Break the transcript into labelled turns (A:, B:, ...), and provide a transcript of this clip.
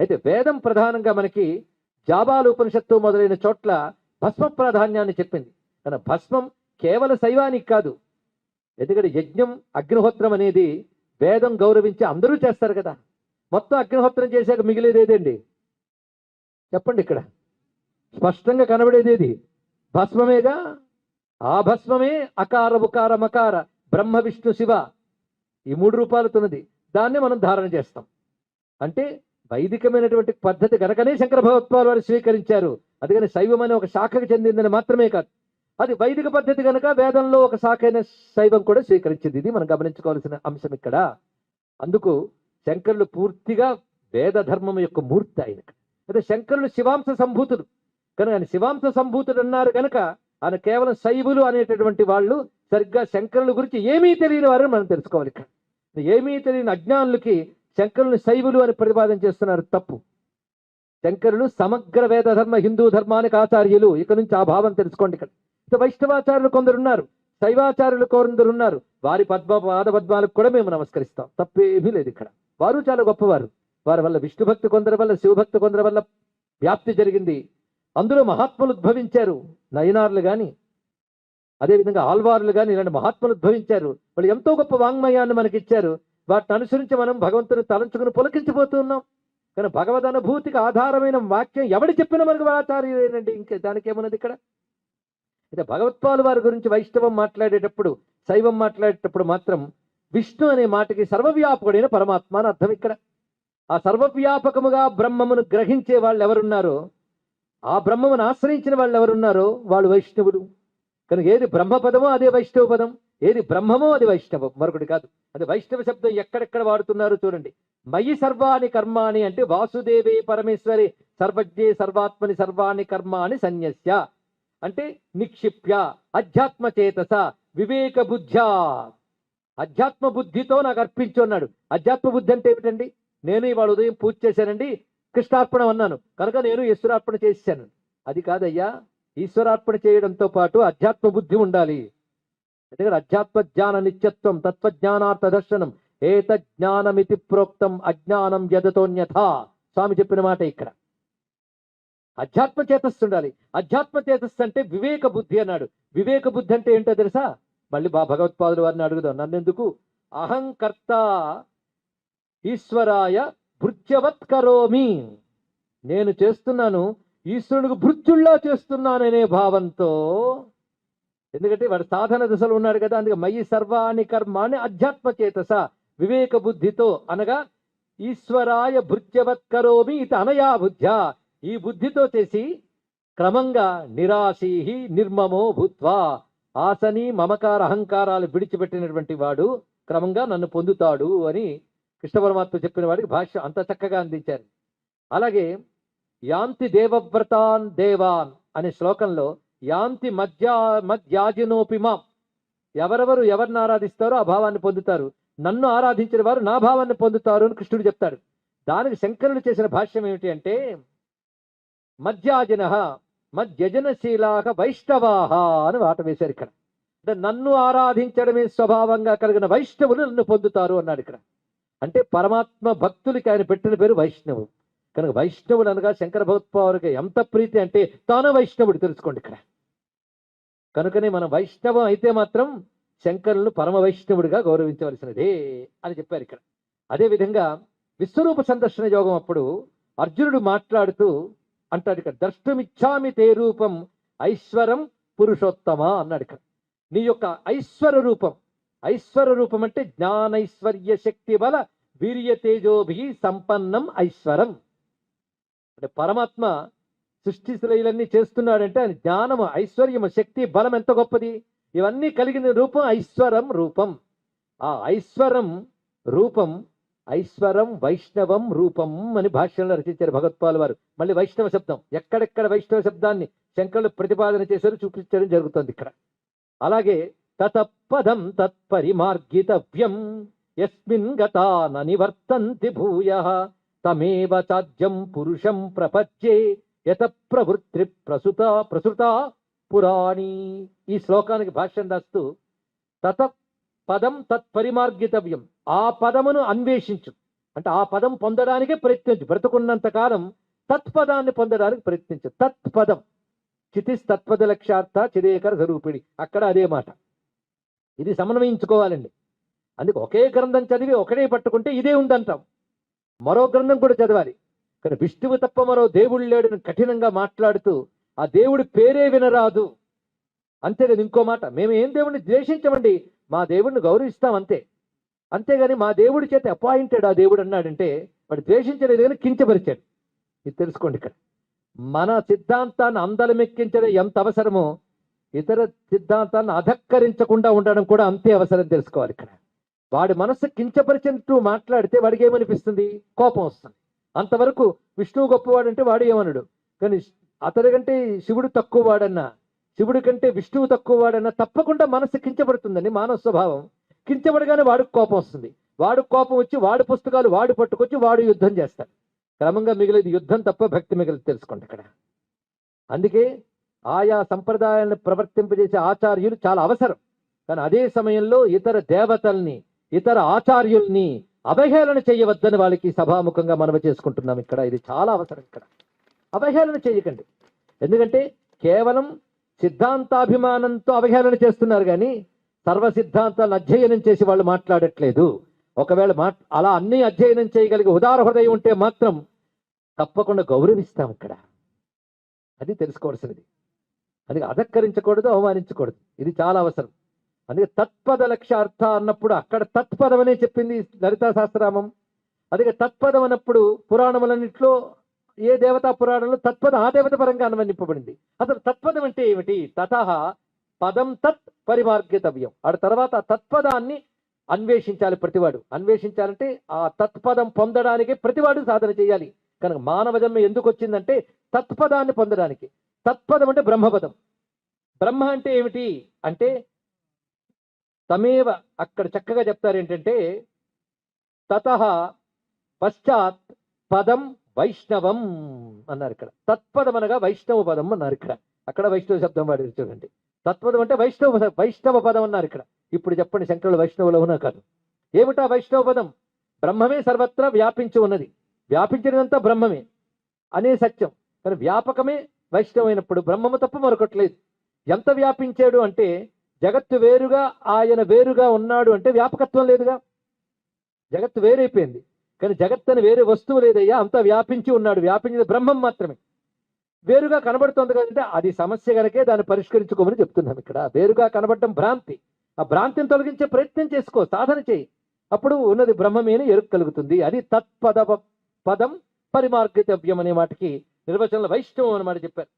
A: అయితే వేదం ప్రధానంగా మనకి జాబాలు ఉపనిషత్తు మొదలైన చోట్ల భస్మ ప్రాధాన్యాన్ని చెప్పింది. కానీ భస్మం కేవల శైవానికి కాదు. ఎందుకంటే యజ్ఞం అగ్నిహోత్రం అనేది వేదం గౌరవించి అందరూ చేస్తారు కదా. మొత్తం అగ్నిహోత్రం చేశాక మిగిలేది ఏదండి? చెప్పండి ఇక్కడ. స్పష్టంగా కనబడేది ఏది? భస్మమేగా? ఆ భస్మమే అకార ఉకార మకార బ్రహ్మ విష్ణు శివ ఈ మూడు రూపాలతున్నది దాన్ని మనం ధారణ చేస్తాం. అంటే వైదికమైనటువంటి పద్ధతి గనకనే శంకర భగవత్పాల్ వారు స్వీకరించారు. అందుకని శైవం అనే ఒక శాఖకు చెందిందని మాత్రమే కాదు. అది వైదిక పద్ధతి గనక వేదంలో ఒక శాఖ అయిన శైవం కూడా స్వీకరించింది. ఇది మనం గమనించుకోవాల్సిన అంశం ఇక్కడ. అందుకు శంకరులు పూర్తిగా వేద ధర్మం యొక్క మూర్తి ఆయన అయితే శంకరులు శివాంశ సంభూతుడు కనుక ఆయన శివాంశ సంభూతుడు అన్నారు కనుక ఆయన కేవలం శైవులు అనేటటువంటి వాళ్ళు సరిగ్గా శంకరుల గురించి ఏమీ తెలియని వారని మనం తెలుసుకోవాలి ఇక్కడ. ఏమీ తెలియని అజ్ఞానులకి శంకరులు శైవులు అని ప్రతిపాదన చేస్తున్నారు. తప్పు. శంకరులు సమగ్ర వేద ధర్మ హిందూ ధర్మానికి ఆచార్యులు. ఇక నుంచి ఆ భావం తెలుసుకోండి ఇక్కడ. ఇక వైష్ణవాచార్యులు కొందరున్నారు శైవాచార్యులు కొందరున్నారు వారి పద్మ పాద పద్మాలకు కూడా మేము నమస్కరిస్తాం. తప్పేమీ లేదు ఇక్కడ. వారు చాలా గొప్పవారు. వారి వల్ల విష్ణు భక్తి కొందరి వల్ల శివభక్తి కొందరి వల్ల వ్యాప్తి జరిగింది. అందులో మహాత్ములు ఉద్భవించారు. నయనార్లు గాని అదేవిధంగా ఆల్వార్లు కానీ ఇలాంటి మహాత్ములు ఉద్భవించారు. వాళ్ళు ఎంతో గొప్ప వాంగ్మయాన్ని మనకి ఇచ్చారు వాటిని అనుసరించి మనం భగవంతుని తలంచుకుని పులకించిపోతూ ఉన్నాం. కానీ భగవద్ అనుభూతికి ఆధారమైన వాక్యం ఎవడు చెప్పినా మనకు ఆచార్యులేనండి ఇంకా దానికి ఏమన్నది ఇక్కడ? అయితే భగవత్పాలు వారి గురించి వైష్ణవం మాట్లాడేటప్పుడు శైవం మాట్లాడేటప్పుడు మాత్రం విష్ణు అనే మాటకి సర్వవ్యాపకుడైన పరమాత్మ అని అర్థం ఇక్కడ. ఆ సర్వవ్యాపకముగా బ్రహ్మమును గ్రహించే వాళ్ళు ఎవరున్నారో ఆ బ్రహ్మమును ఆశ్రయించిన వాళ్ళు ఎవరున్నారో వాళ్ళు వైష్ణవులు కనుక ఏది బ్రహ్మ పదమో అదే వైష్ణవ పదం ఏది బ్రహ్మమో అది వైష్ణవం మరొకటి కాదు. అది వైష్ణవ శబ్దం ఎక్కడెక్కడ వాడుతున్నారో చూడండి. మయి సర్వాణి కర్మాణి అంటే వాసుదేవే పరమేశ్వరి సర్వజ్ఞే సర్వాత్మని సర్వాణి కర్మాణి సన్యస్య. అంటే నిక్షిప్య అధ్యాత్మ చేతస వివేక బుద్ధ్యా అధ్యాత్మ బుద్ధితో నాకు అర్పించు అన్నాడు అధ్యాత్మ బుద్ధి అంటే ఏమిటండి? నేను ఇవాళ ఉదయం పూజ చేశానండి కృష్ణార్పణం అన్నాను. కనుక నేను ఈశ్వరార్పణ చేశాను. అది కాదయ్యా ఈశ్వరార్పణ చేయడంతో పాటు అధ్యాత్మ బుద్ధి ఉండాలి. ఎందుకంటే అధ్యాత్మ జ్ఞాన నిత్యత్వం తత్వజ్ఞానార్థ దర్శనం ఏత జ్ఞానమితి ప్రోక్తం అజ్ఞానం యదతోన్యథా. స్వామి చెప్పిన మాట ఇక్కడ. అధ్యాత్మ చేతస్సు ఉండాలి. అధ్యాత్మ చేతస్సు అంటే వివేక బుద్ధి అన్నాడు. వివేక బుద్ధి అంటే ఏంటో తెలుసా? మళ్ళీ బా భగవత్పాదుడు వారిని అడుగుదాం. నన్నెందుకు? అహంకర్త ఈశ్వరాయ భృత్యవత్ కరోమి. నేను చేస్తున్నాను ఈశ్వరుడికి భృత్యుల్లో చేస్తున్నాననే భావంతో ఎందుకంటే వాడు సాధన దశలో ఉన్నాడు కదా అందుకే మయి సర్వాణి కర్మాని అధ్యాత్మ చేతస వివేక బుద్ధితో అనగా ఈశ్వరాయ భృత్యవత్ కరోమి ఇది అనయా బుద్ధ్య. ఈ బుద్ధితో చేసి క్రమంగా నిరాశీహి నిర్మమో భూత్వా. ఆసని మమకార అహంకారాలు విడిచిపెట్టినటువంటి వాడు క్రమంగా నన్ను పొందుతాడు అని కృష్ణ పరమాత్మ చెప్పిన వాడికి భాష్య అంత చక్కగా అందించారు. అలాగే యాంతి దేవవ్రతాన్ దేవాన్ అనే శ్లోకంలో యాంతి మధ్యా మధ్యాజినోపి మాం. ఎవరెవరు ఎవరిని ఆరాధిస్తారో ఆ భావాన్ని పొందుతారు. నన్ను ఆరాధించిన వారు నా భావాన్ని పొందుతారు అని కృష్ణుడు చెప్తాడు. దానికి శంకరుడు చేసిన భాష్యం ఏమిటి అంటే మధ్యాజిన మధ్యజనశీలాహ వైష్ణవాహ అని ఆట వేశారు ఇక్కడ. అంటే నన్ను ఆరాధించడమే స్వభావంగా కలిగిన వైష్ణవులు నన్ను పొందుతారు అన్నాడు ఇక్కడ. అంటే పరమాత్మ భక్తులకి ఆయన పెట్టిన పేరు వైష్ణవు. కనుక వైష్ణవుడు అనగా శంకర భగవత్పావుడికి ఎంత ప్రీతి అంటే తాను వైష్ణవుడు తెలుసుకోండి ఇక్కడ. కనుకనే మనం వైష్ణవం అయితే మాత్రం శంకరులను పరమ వైష్ణవుడిగా గౌరవించవలసినదే అని చెప్పారు ఇక్కడ. అదే విధంగా విశ్వరూప సందర్శన యోగం అప్పుడు అర్జునుడు మాట్లాడుతూ అంటాడు ఇక్కడ ద్రష్టమిచ్చామి తే రూపం ఐశ్వరం పురుషోత్తమ అన్నాడు ఇక్కడ. నీ యొక్క ఐశ్వర రూపం ఐశ్వర రూపం అంటే జ్ఞానైశ్వర్య శక్తి బల వీర్య తేజోభి సంపన్నం ఐశ్వరం అంటే పరమాత్మ సృష్టి శ్రేయులన్నీ చేస్తున్నాడంటే ఆయన జ్ఞానము ఐశ్వర్యము శక్తి బలం ఎంత గొప్పది? ఇవన్నీ కలిగిన రూపం ఐశ్వరం రూపం. ఆ ఐశ్వరం రూపం ఐశ్వరం వైష్ణవం రూపం అని భాష్యంలో రచించారు భగవత్పాల్ వారు. మళ్ళీ వైష్ణవ శబ్దం. ఎక్కడెక్కడ వైష్ణవ శబ్దాన్ని శంకరులు ప్రతిపాదన చేశారు చూపించడం జరుగుతుంది ఇక్కడ. అలాగే తతపదం తత్పరిమార్గితవ్యం యస్మిన్ గతా నివర్తంతి భూయ. తమేవ చాజ్యం పురుషం ప్రపంచే యత ప్రవృత్తి ప్రసుత ప్రసుత పురాణి. ఈ శ్లోకానికి భాష్యం రాస్తూ తత పదం తత్పరిమార్గితవ్యం ఆ పదమును అన్వేషించు. అంటే ఆ పదం పొందడానికే ప్రయత్నించు. బ్రతుకున్నంత కాలం తత్పదాన్ని పొందడానికి ప్రయత్నించు. తత్పదం చితిస్ తత్పద లక్ష్యార్థ చిరేకర స్వరూపిణి. అక్కడ అదే మాట. ఇది సమన్వయించుకోవాలండి. అందుకు ఒకే గ్రంథం చదివి ఒకటే పట్టుకుంటే ఇదే ఉందంటాం. మరో గ్రంథం కూడా చదవాలి. కానీ విష్ణువు తప్ప మరో దేవుడు లేడని కఠినంగా మాట్లాడుతూ ఆ దేవుడి పేరే వినరాదు. అంతే ఇంకో మాట. మేము ఏం దేవుడిని ద్వేషించమండి? మా దేవుడిని గౌరవిస్తాం అంతే. అంతేగాని మా దేవుడి చేత అపాయింటెడ్ ఆ దేవుడు అన్నాడంటే వాడు ద్వేషించలేదు కానీ కించపరిచాడు. ఇది తెలుసుకోండి ఇక్కడ. మన సిద్ధాంతాన్ని అందలమెక్కించడం ఎంత అవసరమో ఇతర సిద్ధాంతాన్ని అధక్కరించకుండా ఉండడం కూడా అంతే అవసరం తెలుసుకోవాలి ఇక్కడ. వాడి మనస్సు కించపరిచినట్టు మాట్లాడితే వాడికి ఏమనిపిస్తుంది కోపం వస్తుంది. అంతవరకు విష్ణువు గొప్పవాడంటే వాడు ఏమనడు. కానీ అతడి కంటే శివుడు తక్కువ వాడన్నా శివుడి కంటే విష్ణువు తక్కువ వాడన్నా తప్పకుండా మనస్సు కించబడుతుందని మానవ స్వభావం. కించబడగానే వాడికి కోపం వస్తుంది. వాడు కోపం వచ్చి వాడి పుస్తకాలు వాడు పట్టుకొచ్చి వాడు యుద్ధం చేస్తాడు. క్రమంగా మిగిలేదు యుద్ధం తప్ప భక్తి మిగిలిది తెలుసుకోండి ఇక్కడ. అందుకే ఆయా సంప్రదాయాలను ప్రవర్తింపజేసే ఆచార్యులు చాలా అవసరం. కానీ అదే సమయంలో ఇతర దేవతల్ని ఇతర ఆచార్యుల్ని అవహేళన చేయవద్దని వాళ్ళకి సభాముఖంగా మనవి చేసుకుంటున్నాం ఇక్కడ. ఇది చాలా అవసరం ఇక్కడ. అవహేళన చేయకండి. ఎందుకంటే కేవలం సిద్ధాంతాభిమానంతో అవహేళన చేస్తున్నారు కానీ సర్వ సిద్ధాంతాలను అధ్యయనం చేసి వాళ్ళు మాట్లాడట్లేదు. ఒకవేళ మా అలా అన్ని అధ్యయనం చేయగలిగే ఉదార హృదయం ఉంటే మాత్రం తప్పకుండా గౌరవిస్తాం ఇక్కడ. అది తెలుసుకోవాల్సినది. అది అధక్కరించకూడదు అవమానించకూడదు. ఇది చాలా అవసరం. అందుకే తత్పద లక్ష్యార్థ అన్నప్పుడు అక్కడ తత్పదం అనే చెప్పింది లలితా శాస్త్రామం అందుకే తత్పదం అన్నప్పుడు పురాణములన్నింటిలో ఏ దేవతా పురాణంలో తత్పదం ఆ దేవత పరంగా అనువర్ణింపబడింది అసలు తత్పదం అంటే ఏమిటి? తత పదం తత్ పరిమార్గితవ్యం. ఆ తర్వాత తత్పదాన్ని అన్వేషించాలి ప్రతివాడు. అన్వేషించాలంటే ఆ తత్పదం పొందడానికి ప్రతివాడు సాధన చేయాలి. కనుక మానవ జన్మ ఎందుకు వచ్చిందంటే తత్పదాన్ని పొందడానికి. తత్పదం అంటే బ్రహ్మపదం. బ్రహ్మ అంటే ఏమిటి? అంటే తమేవ అక్కడ చక్కగా చెప్తారు ఏంటంటే తత పశ్చాత్ పదం వైష్ణవం అన్నారు ఇక్కడ. తత్పదం అనగా వైష్ణవ పదం అన్నారు ఇక్కడ. అక్కడ వైష్ణవ శబ్దం వాడి చూడండి. తత్పదం అంటే వైష్ణవ వైష్ణవ పదం అన్నారు ఇక్కడ. ఇప్పుడు చెప్పండి శంకరులు వైష్ణవులు అవునా కాదు. ఏమిటా వైష్ణవ పదం? బ్రహ్మమే సర్వత్రా వ్యాపించి ఉన్నది. వ్యాపించినదంతా బ్రహ్మమే. అనే సత్యం. కానీ వ్యాపకమే వైష్ణవమైనప్పుడు బ్రహ్మము తప్ప మరొకట్లేదు ఎంత వ్యాపించాడు అంటే జగత్తు వేరుగా ఆయన వేరుగా ఉన్నాడు అంటే వ్యాపకత్వం లేదుగా. జగత్తు వేరైపోయింది. కానీ జగత్ అని వేరే వస్తువు లేదయ్యా అంతా వ్యాపించి ఉన్నాడు. వ్యాపించింది బ్రహ్మం మాత్రమే. వేరుగా కనబడుతుంది కదంటే అది సమస్య కనుకే దాన్ని పరిష్కరించుకోమని చెప్తున్నాం ఇక్కడ. వేరుగా కనబడటం భ్రాంతి. ఆ భ్రాంతిని తొలగించే ప్రయత్నం చేసుకో సాధన చేయి. అప్పుడు ఉన్నది బ్రహ్మమేని ఎరుక కలుగుతుంది. అది తత్పద పదం పరిమార్గితవ్యం అనే మాటకి నిర్వచనంలో వైష్ణవం అన్నమాట చెప్పారు.